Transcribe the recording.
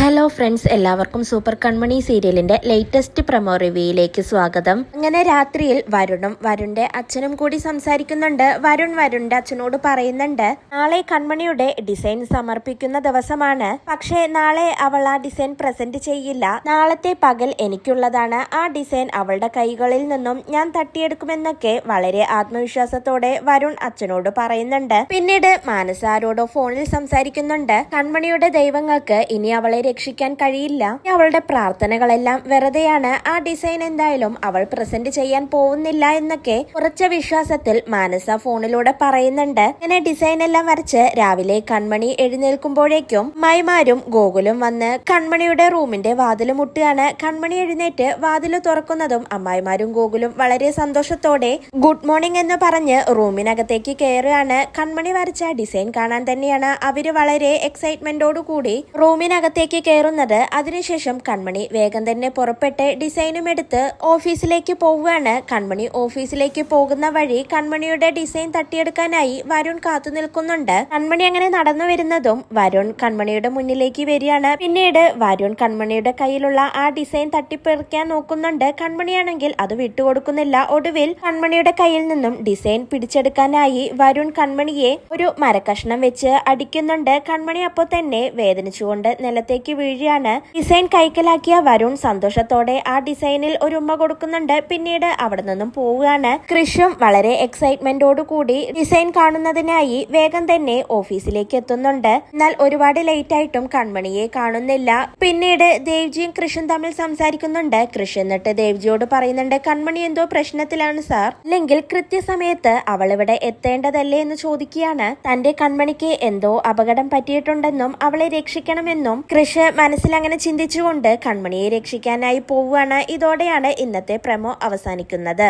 Hello friends എല്ലാവർക്കും super Kanmani സീരിയലിന്റെ latest promo റിവ്യൂയിലേക്ക് സ്വാഗതം. അങ്ങനെ രാത്രിയിൽ വരുണും വരുണിന്റെ അച്ഛനും കൂടി സംസാരിക്കുന്നുണ്ട്. വരുൺ വരുണിന്റെ അച്ഛനോട് പറയുന്നുണ്ട് നാളെ കൺമണിയുടെ ഡിസൈൻ സമർപ്പിക്കുന്ന ദിവസമാണ്. പക്ഷേ നാളെ അവൾ ആ ഡിസൈൻ പ്രസന്റ് ചെയ്യില്ല. നാളത്തെ പകൽ എനിക്കുള്ളതാണ്. ആ ഡിസൈൻ അവളുടെ കൈകളിൽ നിന്നും ഞാൻ തട്ടിയെടുക്കുമെന്നൊക്കെ വളരെ ആത്മവിശ്വാസത്തോടെ വരുൺ അച്ഛനോട് പറയുന്നുണ്ട്. പിന്നീട് മാനസാരോടോ ഫോണിൽ സംസാരിക്കുന്നുണ്ട്. കൺമണിയുടെ ദൈവങ്ങൾക്ക് ഇനി അവളെ രക്ഷിക്കാൻ കഴിയില്ല. അവളുടെ പ്രാർത്ഥനകളെല്ലാം വെറുതെയാണ്. ആ ഡിസൈൻ എന്തായാലും അവൾ പ്രസന്റ് ചെയ്യാൻ പോകുന്നില്ല എന്നൊക്കെ ഉറച്ച വിശ്വാസത്തിൽ മാനസ ഫോണിലൂടെ പറയുന്നുണ്ട്. ഇങ്ങനെ ഡിസൈൻ എല്ലാം വരച്ച് രാവിലെ കൺമണി എഴുന്നേൽക്കുമ്പോഴേക്കും മൈമാരും ഗോകുലും വന്ന് കൺമണിയുടെ റൂമിന്റെ വാതിൽ മുട്ടുകയാണ്. കൺമണി എഴുന്നേറ്റ് വാതിൽ തുറക്കുന്നതും അമ്മായിമാരും ഗോകുലും വളരെ സന്തോഷത്തോടെ ഗുഡ് മോർണിംഗ് എന്ന് പറഞ്ഞ് റൂമിനകത്തേക്ക് കയറുകയാണ്. കൺമണി വരച്ച ഡിസൈൻ കാണാൻ തന്നെയാണ് അവർ വളരെ എക്സൈറ്റ്മെന്റോടു കൂടി റൂമിനകത്തേക്ക് കയറുന്നത്. അതിനുശേഷം കൺമണി വേഗം തന്നെ പുറപ്പെട്ട് ഡിസൈനും എടുത്ത് ഓഫീസിലേക്ക് പോവുകയാണ്. കൺമണി ഓഫീസിലേക്ക് പോകുന്ന വഴി കൺമണിയുടെ ഡിസൈൻ തട്ടിയെടുക്കാനായി വരുൺ കാത്തു നിൽക്കുന്നുണ്ട്. കൺമണി അങ്ങനെ നടന്നു വരുന്നതും വരുൺ കൺമണിയുടെ മുന്നിലേക്ക് വരികയാണ്. പിന്നീട് വരുൺ കൺമണിയുടെ കയ്യിലുള്ള ആ ഡിസൈൻ തട്ടിപ്പറിക്കാൻ നോക്കുന്നുണ്ട്. കൺമണിയാണെങ്കിൽ അത് വിട്ടുകൊടുക്കുന്നില്ല. ഒടുവിൽ കൺമണിയുടെ കയ്യിൽ നിന്നും ഡിസൈൻ പിടിച്ചെടുക്കാനായി വരുൺ കൺമണിയെ ഒരു മരക്കഷ്ണം വെച്ച് അടിക്കുന്നുണ്ട്. കൺമണി അപ്പോൾ തന്നെ വേദനിച്ചുകൊണ്ട് നിലത്തേക്ക് വീഴുകയാണ് ഡിസൈൻ കൈക്കലാക്കിയ വരുൺ. സന്തോഷത്തോടെ ആ ഡിസൈനിൽ ഒരു ഉമ്മ കൊടുക്കുന്നുണ്ട്. പിന്നീട് അവിടെ നിന്നും പോവുകയാണ്. കൃഷും വളരെ എക്സൈറ്റ്മെന്റോടു കൂടി ഡിസൈൻ കാണുന്നതിനായി വേഗം തന്നെ ഓഫീസിലേക്ക് എത്തുന്നുണ്ട്. എന്നാൽ ഒരുപാട് ലേറ്റ് ആയിട്ടും കൺമണിയെ കാണുന്നില്ല. പിന്നീട് ദേവ്ജിയും കൃഷും തമ്മിൽ സംസാരിക്കുന്നുണ്ട്. കൃഷ് എന്നിട്ട് ദേവ്ജിയോട് പറയുന്നുണ്ട് കൺമണി എന്തോ പ്രശ്നത്തിലാണ് സാർ. അല്ലെങ്കിൽ കൃത്യസമയത്ത് അവൾ ഇവിടെ എത്തേണ്ടതല്ലേ എന്ന് ചോദിക്കുകയാണ്. തന്റെ കൺമണിക്ക് എന്തോ അപകടം പറ്റിയിട്ടുണ്ടെന്നും അവളെ രക്ഷിക്കണമെന്നും കൃഷ് മനസ്സിൽ അങ്ങനെ ചിന്തിച്ചുകൊണ്ട് കൺമണിയെ രക്ഷിക്കാനായി പോവുകയാണ്. ഇതോടെയാണ് ഇന്നത്തെ പ്രമോ അവസാനിക്കുന്നത്.